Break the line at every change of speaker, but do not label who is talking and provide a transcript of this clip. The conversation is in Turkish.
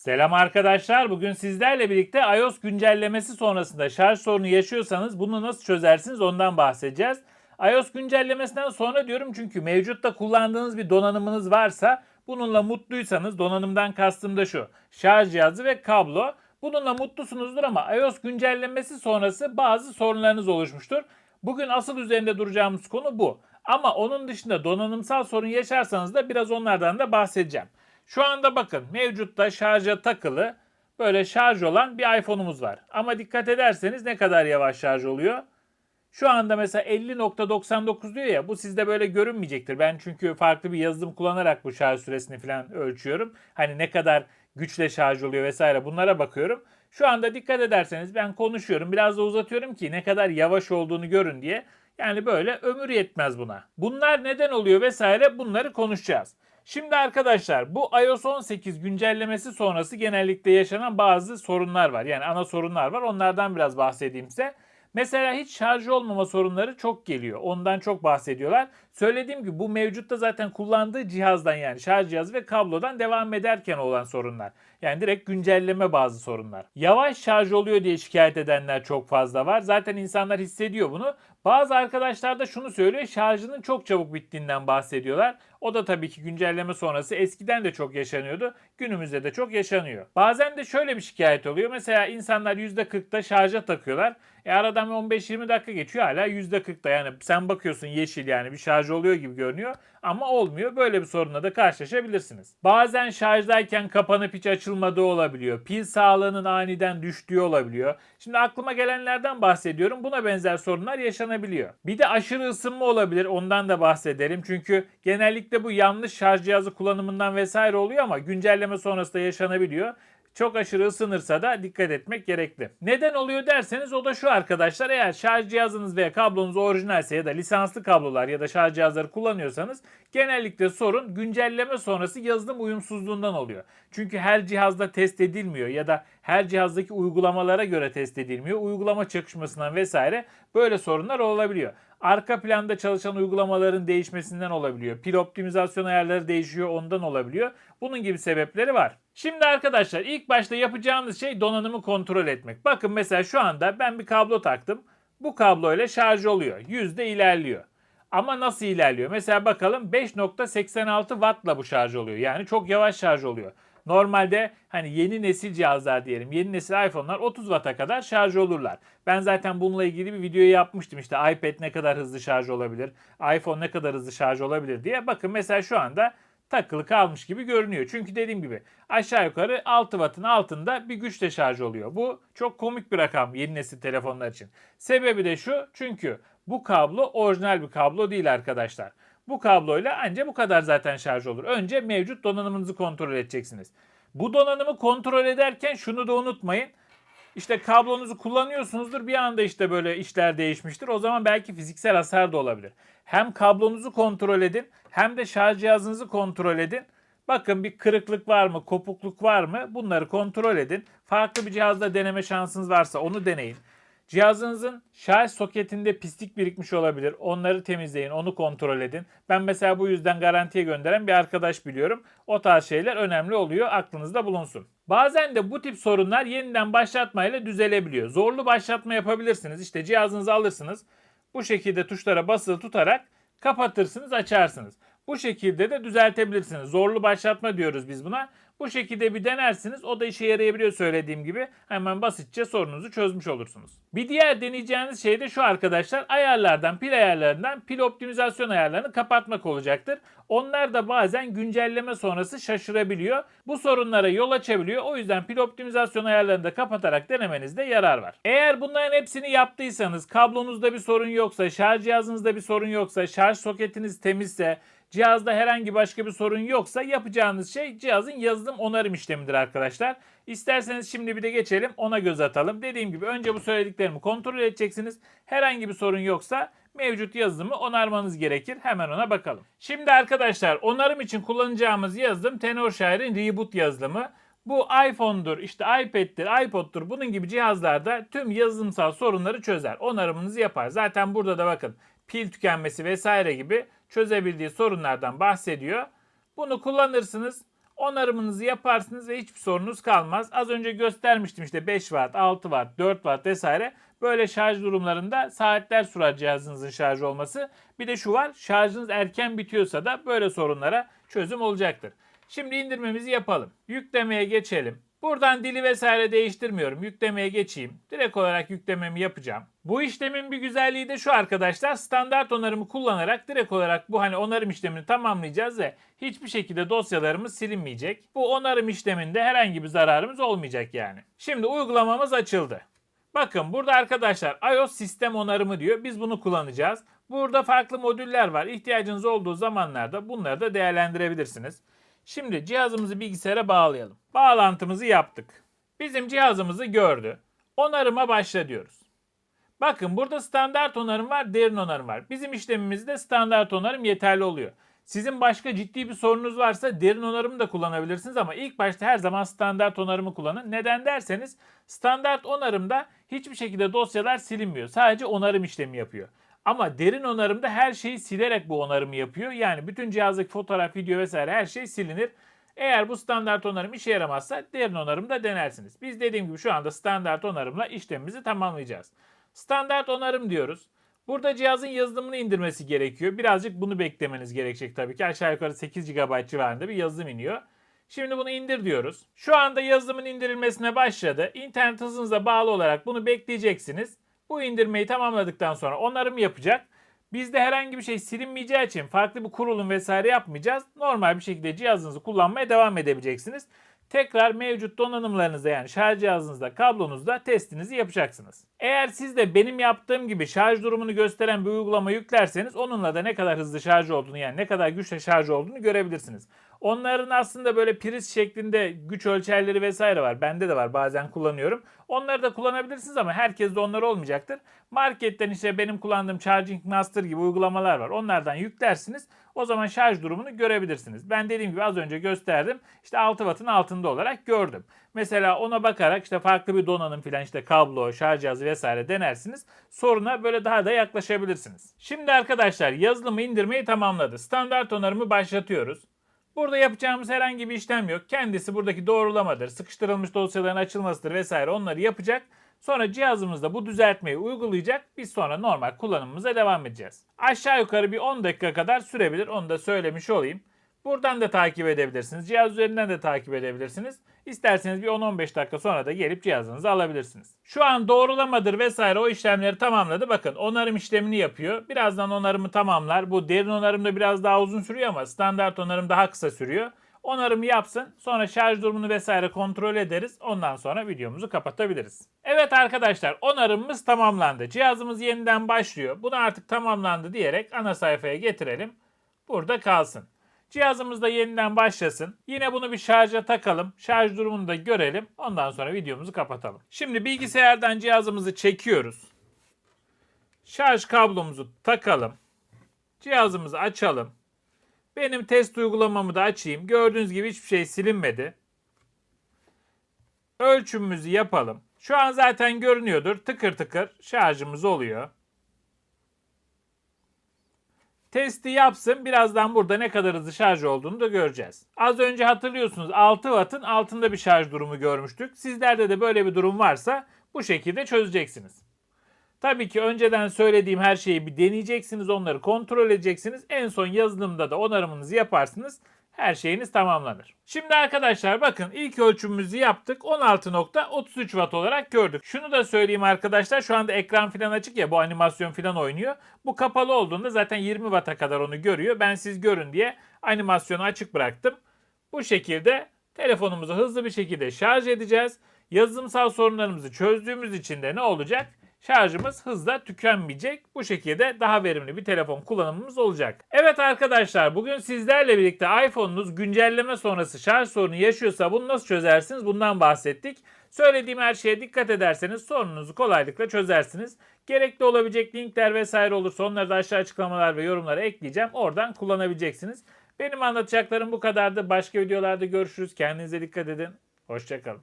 Selam arkadaşlar. Bugün sizlerle birlikte iOS güncellemesi sonrasında şarj sorunu yaşıyorsanız bunu nasıl çözersiniz ondan bahsedeceğiz. iOS güncellemesinden sonra diyorum çünkü mevcutta kullandığınız bir donanımınız varsa bununla mutluysanız donanımdan kastım da şu. Şarj cihazı ve kablo. Bununla mutlusunuzdur ama iOS güncellemesi sonrası bazı sorunlarınız oluşmuştur. Bugün asıl üzerinde duracağımız konu bu. Ama onun dışında donanımsal sorun yaşarsanız da biraz onlardan da bahsedeceğim. Şu anda bakın mevcutta şarja takılı böyle şarj olan bir iPhone'umuz var. Ama dikkat ederseniz ne kadar yavaş şarj oluyor? Şu anda mesela 50.99 diyor ya bu sizde böyle görünmeyecektir. Ben çünkü farklı bir yazılım kullanarak bu şarj süresini falan ölçüyorum. Hani ne kadar güçle şarj oluyor vesaire bunlara bakıyorum. Şu anda dikkat ederseniz ben konuşuyorum biraz da uzatıyorum ki ne kadar yavaş olduğunu görün diye. Yani böyle ömür yetmez buna. Bunlar neden oluyor vesaire bunları konuşacağız. Şimdi arkadaşlar bu iOS 18 güncellemesi sonrası genellikle yaşanan bazı sorunlar var. Yani ana sorunlar var. Onlardan biraz bahsedeyim size. Mesela hiç şarj olmama sorunları çok geliyor. Ondan çok bahsediyorlar. Söylediğim gibi bu mevcutta zaten kullandığı cihazdan yani şarj cihazı ve kablodan devam ederken olan sorunlar. Yani direkt güncelleme bazı sorunlar. Yavaş şarj oluyor diye şikayet edenler çok fazla var. Zaten insanlar hissediyor bunu. Bazı arkadaşlar da şunu söylüyor. Şarjının çok çabuk bittiğinden bahsediyorlar. O da tabii ki güncelleme sonrası eskiden de çok yaşanıyordu. Günümüzde de çok yaşanıyor. Bazen de şöyle bir şikayet oluyor. Mesela insanlar %40'da şarja takıyorlar. E aradan 15-20 dakika geçiyor hala %40'da. Yani sen bakıyorsun yeşil yani bir şarj oluyor gibi görünüyor. Ama olmuyor. Böyle bir sorunla da karşılaşabilirsiniz. Bazen şarjdayken kapanıp hiç açılmadığı olabiliyor. Pil sağlığının aniden düştüğü olabiliyor. Şimdi aklıma gelenlerden bahsediyorum. Buna benzer sorunlar yaşanabiliyor. Bir de aşırı ısınma olabilir. Ondan da bahsedelim. Çünkü genellikle bu yanlış şarj cihazı kullanımından vesaire oluyor ama güncelleme sonrasında yaşanabiliyor. Çok aşırı ısınırsa da dikkat etmek gerekli. Neden oluyor derseniz o da şu arkadaşlar. Eğer şarj cihazınız veya kablonuz orijinalse ya da lisanslı kablolar ya da şarj cihazları kullanıyorsanız genellikle sorun güncelleme sonrası yazılım uyumsuzluğundan oluyor. Çünkü her cihazda test edilmiyor ya da her cihazdaki uygulamalara göre test edilmiyor. Uygulama çakışmasından vesaire böyle sorunlar olabiliyor. Arka planda çalışan uygulamaların değişmesinden olabiliyor. Pil optimizasyon ayarları değişiyor ondan olabiliyor. Bunun gibi sebepleri var. Şimdi arkadaşlar ilk başta yapacağımız şey donanımı kontrol etmek. Bakın mesela şu anda ben bir kablo taktım. Bu kablo ile şarj oluyor. Yüzde ilerliyor. Ama nasıl ilerliyor? Mesela bakalım 5.86 wattla bu şarj oluyor. Yani çok yavaş şarj oluyor. Normalde hani yeni nesil cihazlar diyelim, yeni nesil iPhone'lar 30 Watt'a kadar şarj olurlar. Ben zaten bununla ilgili bir video yapmıştım işte iPad ne kadar hızlı şarj olabilir, iPhone ne kadar hızlı şarj olabilir diye. Bakın mesela şu anda takılı kalmış gibi görünüyor. Çünkü dediğim gibi aşağı yukarı 6 Watt'ın altında bir güçle şarj oluyor. Bu çok komik bir rakam yeni nesil telefonlar için. Sebebi de şu çünkü bu kablo orijinal bir kablo değil arkadaşlar. Bu kabloyla ancak bu kadar zaten şarj olur. Önce mevcut donanımınızı kontrol edeceksiniz. Bu donanımı kontrol ederken şunu da unutmayın. İşte kablonuzu kullanıyorsunuzdur bir anda işte böyle işler değişmiştir. O zaman belki fiziksel hasar da olabilir. Hem kablonuzu kontrol edin hem de şarj cihazınızı kontrol edin. Bakın bir kırıklık var mı, kopukluk var mı? Bunları kontrol edin. Farklı bir cihazda deneme şansınız varsa onu deneyin. Cihazınızın şarj soketinde pislik birikmiş olabilir. Onları temizleyin, onu kontrol edin. Ben mesela bu yüzden garantiye gönderen bir arkadaş biliyorum. O tarz şeyler önemli oluyor. Aklınızda bulunsun. Bazen de bu tip sorunlar yeniden başlatmayla düzelebiliyor. Zorlu başlatma yapabilirsiniz. İşte cihazınızı alırsınız. Bu şekilde tuşlara basılı tutarak kapatırsınız, açarsınız. Bu şekilde de düzeltebilirsiniz. Zorlu başlatma diyoruz biz buna. Bu şekilde bir denersiniz. O da işe yarayabiliyor söylediğim gibi. Hemen basitçe sorunuzu çözmüş olursunuz. Bir diğer deneyeceğiniz şey de şu arkadaşlar. Ayarlardan, pil ayarlarından pil optimizasyon ayarlarını kapatmak olacaktır. Onlar da bazen güncelleme sonrası şaşırabiliyor. Bu sorunlara yol açabiliyor. O yüzden pil optimizasyon ayarlarını da kapatarak denemenizde yarar var. Eğer bunların hepsini yaptıysanız, kablonuzda bir sorun yoksa, şarj cihazınızda bir sorun yoksa, şarj soketiniz temizse, Cihazda herhangi başka bir sorun yoksa yapacağınız şey cihazın yazılım onarım işlemidir arkadaşlar. İsterseniz şimdi bir de geçelim ona göz atalım. Dediğim gibi önce bu söylediklerimi kontrol edeceksiniz. Herhangi bir sorun yoksa mevcut yazılımı onarmanız gerekir. Hemen ona bakalım. Şimdi arkadaşlar onarım için kullanacağımız yazılım Tenorshare Reboot yazılımı. Bu iPhone'dur, işte iPad'tir, iPod'tur bunun gibi cihazlarda tüm yazılımsal sorunları çözer. Onarımınızı yapar. Zaten burada da bakın pil tükenmesi vesaire gibi çözebildiği sorunlardan bahsediyor. Bunu kullanırsınız. Onarımınızı yaparsınız ve hiçbir sorunuz kalmaz. Az önce göstermiştim işte 5 watt, 6 watt, 4 watt vesaire. Böyle şarj durumlarında saatler sürer cihazınızın şarj olması. Bir de şu var şarjınız erken bitiyorsa da böyle sorunlara çözüm olacaktır. Şimdi indirmemizi yapalım. Yüklemeye geçelim. Buradan dili vesaire değiştirmiyorum. Yüklemeye geçeyim. Direkt olarak yüklememi yapacağım. Bu işlemin bir güzelliği de şu arkadaşlar. Standart onarımı kullanarak direkt olarak bu hani onarım işlemini tamamlayacağız ve hiçbir şekilde dosyalarımız silinmeyecek. Bu onarım işleminde herhangi bir zararımız olmayacak yani. Şimdi uygulamamız açıldı. Bakın burada arkadaşlar iOS sistem onarımı diyor. Biz bunu kullanacağız. Burada farklı modüller var. İhtiyacınız olduğu zamanlarda bunları da değerlendirebilirsiniz. Şimdi cihazımızı bilgisayara bağlayalım. Bağlantımızı yaptık. Bizim cihazımızı gördü. Onarıma başla diyoruz. Bakın burada standart onarım var, derin onarım var. Bizim işlemimizde standart onarım yeterli oluyor. Sizin başka ciddi bir sorunuz varsa derin onarımı da kullanabilirsiniz ama ilk başta her zaman standart onarımı kullanın. Neden derseniz standart onarımda hiçbir şekilde dosyalar silinmiyor. Sadece onarım işlemi yapıyor. Ama derin onarımda her şeyi silerek bu onarımı yapıyor. Yani bütün cihazdaki fotoğraf, video vesaire her şey silinir. Eğer bu standart onarım işe yaramazsa derin onarımda denersiniz. Biz dediğim gibi şu anda standart onarımla işlemimizi tamamlayacağız. Standart onarım diyoruz. Burada cihazın yazılımını indirmesi gerekiyor. Birazcık bunu beklemeniz gerekecek tabii ki. Aşağı yukarı 8 GB civarında bir yazılım iniyor. Şimdi bunu indir diyoruz. Şu anda yazılımın indirilmesine başladı. İnternet hızınıza bağlı olarak bunu bekleyeceksiniz. Bu indirmeyi tamamladıktan sonra onarım yapacak. Bizde herhangi bir şey silinmeyeceği için farklı bir kurulum vesaire yapmayacağız. Normal bir şekilde cihazınızı kullanmaya devam edebileceksiniz. Tekrar mevcut donanımlarınızda yani şarj cihazınızda, kablonuzda testinizi yapacaksınız. Eğer siz de benim yaptığım gibi şarj durumunu gösteren bir uygulama yüklerseniz onunla da ne kadar hızlı şarj olduğunu yani ne kadar güçle şarj olduğunu görebilirsiniz. Onların aslında böyle priz şeklinde güç ölçerleri vesaire var. Bende de var bazen kullanıyorum. Onları da kullanabilirsiniz ama herkes de onlar olmayacaktır. Marketten işte benim kullandığım Charging Master gibi uygulamalar var. Onlardan yüklersiniz. O zaman şarj durumunu görebilirsiniz. Ben dediğim gibi az önce gösterdim. İşte 6 wattın altında olarak gördüm. Mesela ona bakarak işte farklı bir donanım filan işte kablo, şarj cihazı vesaire denersiniz. Soruna böyle daha da yaklaşabilirsiniz. Şimdi arkadaşlar yazılımı indirmeyi tamamladı. Standart onarımı başlatıyoruz. Burada yapacağımız herhangi bir işlem yok. Kendisi buradaki doğrulamadır, sıkıştırılmış dosyaların açılmasıdır vesaire onları yapacak. Sonra cihazımızda bu düzeltmeyi uygulayacak. Biz sonra normal kullanımımıza devam edeceğiz. Aşağı yukarı bir 10 dakika kadar sürebilir. Onu da söylemiş olayım. Buradan da takip edebilirsiniz. Cihaz üzerinden de takip edebilirsiniz. İsterseniz bir 10-15 dakika sonra da gelip cihazınızı alabilirsiniz. Şu an doğrulamadır vesaire o işlemleri tamamladı. Bakın onarım işlemini yapıyor. Birazdan onarımı tamamlar. Bu derin onarım da biraz daha uzun sürüyor ama standart onarım daha kısa sürüyor. Onarımı yapsın. Sonra şarj durumunu vesaire kontrol ederiz. Ondan sonra videomuzu kapatabiliriz. Evet arkadaşlar onarımımız tamamlandı. Cihazımız yeniden başlıyor. Bunu artık tamamlandı diyerek ana sayfaya getirelim. Burada kalsın. Cihazımız da yeniden başlasın. Yine bunu bir şarja takalım. Şarj durumunu da görelim. Ondan sonra videomuzu kapatalım. Şimdi bilgisayardan cihazımızı çekiyoruz. Şarj kablomuzu takalım. Cihazımızı açalım. Benim test uygulamamı da açayım. Gördüğünüz gibi hiçbir şey silinmedi. Ölçümümüzü yapalım. Şu an zaten görünüyordur. Tıkır tıkır şarjımız oluyor. Testi yapsın. Birazdan burada ne kadar hızlı şarj olduğunu da göreceğiz. Az önce hatırlıyorsunuz 6 Watt'ın altında bir şarj durumu görmüştük. Sizlerde de böyle bir durum varsa bu şekilde çözeceksiniz. Tabii ki önceden söylediğim her şeyi bir deneyeceksiniz, onları kontrol edeceksiniz. En son yazılımda da onarımınızı yaparsınız. Her şeyiniz tamamlanır. Şimdi arkadaşlar bakın ilk ölçümümüzü yaptık. 16.33 watt olarak gördük. Şunu da söyleyeyim arkadaşlar. Şu anda ekran falan açık ya bu animasyon falan oynuyor. Bu kapalı olduğunda zaten 20 watt'a kadar onu görüyor. Ben siz görün diye animasyonu açık bıraktım. Bu şekilde telefonumuzu hızlı bir şekilde şarj edeceğiz. Yazılımsal sorunlarımızı çözdüğümüz için de ne olacak? Şarjımız hızla tükenmeyecek. Bu şekilde daha verimli bir telefon kullanımımız olacak. Evet arkadaşlar bugün sizlerle birlikte iPhone'unuz güncelleme sonrası şarj sorunu yaşıyorsa bunu nasıl çözersiniz bundan bahsettik. Söylediğim her şeye dikkat ederseniz sorununuzu kolaylıkla çözersiniz. Gerekli olabilecek linkler vesaire olursa onları da aşağı açıklamalar ve yorumlara ekleyeceğim. Oradan kullanabileceksiniz. Benim anlatacaklarım bu kadardı. Başka videolarda görüşürüz. Kendinize dikkat edin. Hoşçakalın.